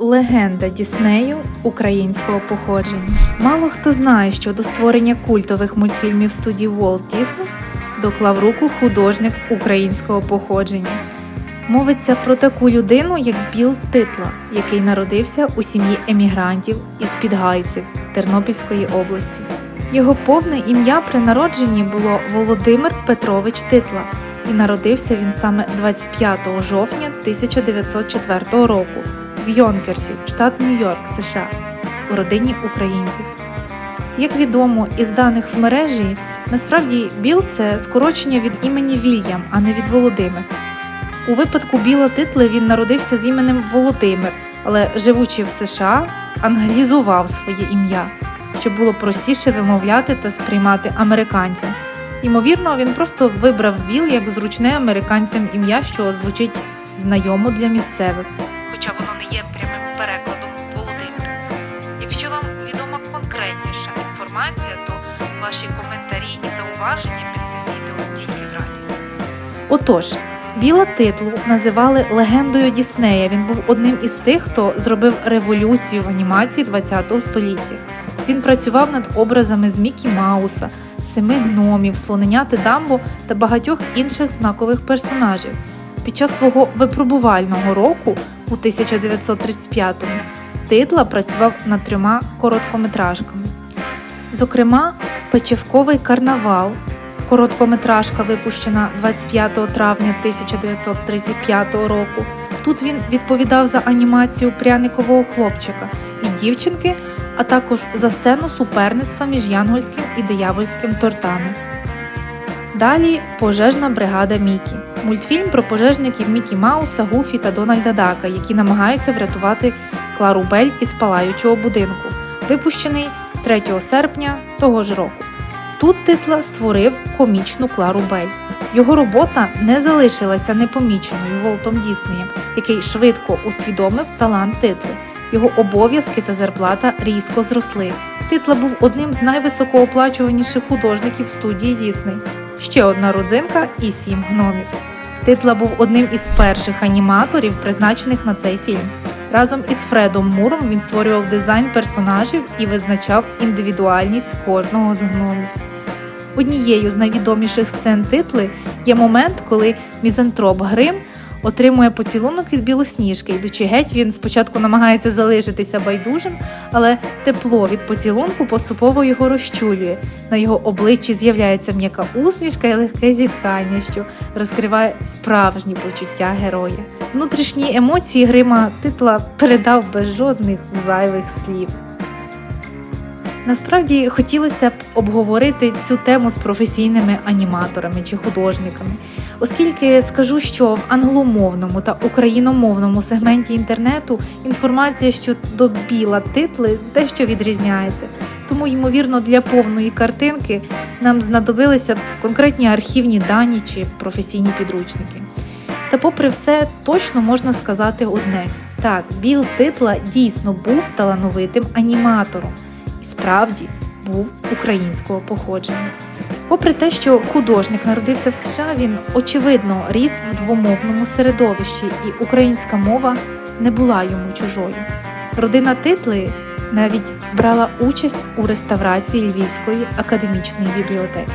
легенда Діснею українського походження. Мало хто знає, що до створення культових мультфільмів студії Walt Disney доклав руку художник українського походження. Мовиться про таку людину, як Біл Титла, який народився у сім'ї емігрантів із Підгайців Тернопільської області. Його повне ім'я при народженні було Володимир Петрович Титла, і народився він саме 25 жовтня 1904 року Йонкерсі, штат Нью-Йорк, США, у родині українців. Як відомо із даних в мережі, насправді Біл це скорочення від імені Вільям, а не від Володимир. У випадку Біла Титли він народився з іменем Володимир, але живучи в США, англізував своє ім'я, щоб було простіше вимовляти та сприймати американцям. Ймовірно, він просто вибрав Біл як зручне американцям ім'я, що звучить знайомо для місцевих, ваші коментарі і зауваження під цим відео тільки в радість. Отож, Біла титлу називали легендою Діснея. Він був одним із тих, хто зробив революцію в анімації ХХ століття. Він працював над образами з Мікі Мауса, семи гномів, слоненяти Дамбо та багатьох інших знакових персонажів. Під час свого випробувального року у 1935-му Титла працював над трьома короткометражками. Зокрема, Печівковий карнавал, короткометражка, випущена 25 травня 1935 року. Тут він відповідав за анімацію пряникового хлопчика і дівчинки, а також за сцену суперництва між янгольським і диявольським тортами. Далі пожежна бригада Мікі. Мультфільм про пожежників Мікі Мауса, Гуфі та Дональда Дака, які намагаються врятувати Клару Бель із палаючого будинку, випущений 3 серпня того ж року. Тут Титла створив комічну Клару Бель. Його робота не залишилася непоміченою Волтом Діснеєм, який швидко усвідомив талант Титли. Його обов'язки та зарплата різко зросли. Титла був одним з найвисокооплачуваніших художників студії Дісней. Ще одна родзинка і сім гномів. Титла був одним із перших аніматорів, призначених на цей фільм. Разом із Фредом Муром він створював дизайн персонажів і визначав індивідуальність кожного з гномів. Однією з найвідоміших сцен титли є момент, коли мізантроп Грим отримує поцілунок від білосніжки. Йдучи геть, він спочатку намагається залишитися байдужим, але тепло від поцілунку поступово його розчулює. На його обличчі з'являється м'яка усмішка і легке зітхання, що розкриває справжні почуття героя. Внутрішні емоції Грима титла передав без жодних зайвих слів. Насправді хотілося б обговорити цю тему з професійними аніматорами чи художниками, оскільки скажу, що в англомовному та україномовному сегменті інтернету інформація щодо біла титли дещо відрізняється. Тому, ймовірно, для повної картинки нам знадобилися б конкретні архівні дані чи професійні підручники. Та, попри все, точно можна сказати одне: так, Біл Титла дійсно був талановитим аніматором і справді був українського походження. Попри те, що художник народився в США, він очевидно ріс в двомовному середовищі, і українська мова не була йому чужою. Родина Титли навіть брала участь у реставрації Львівської академічної бібліотеки.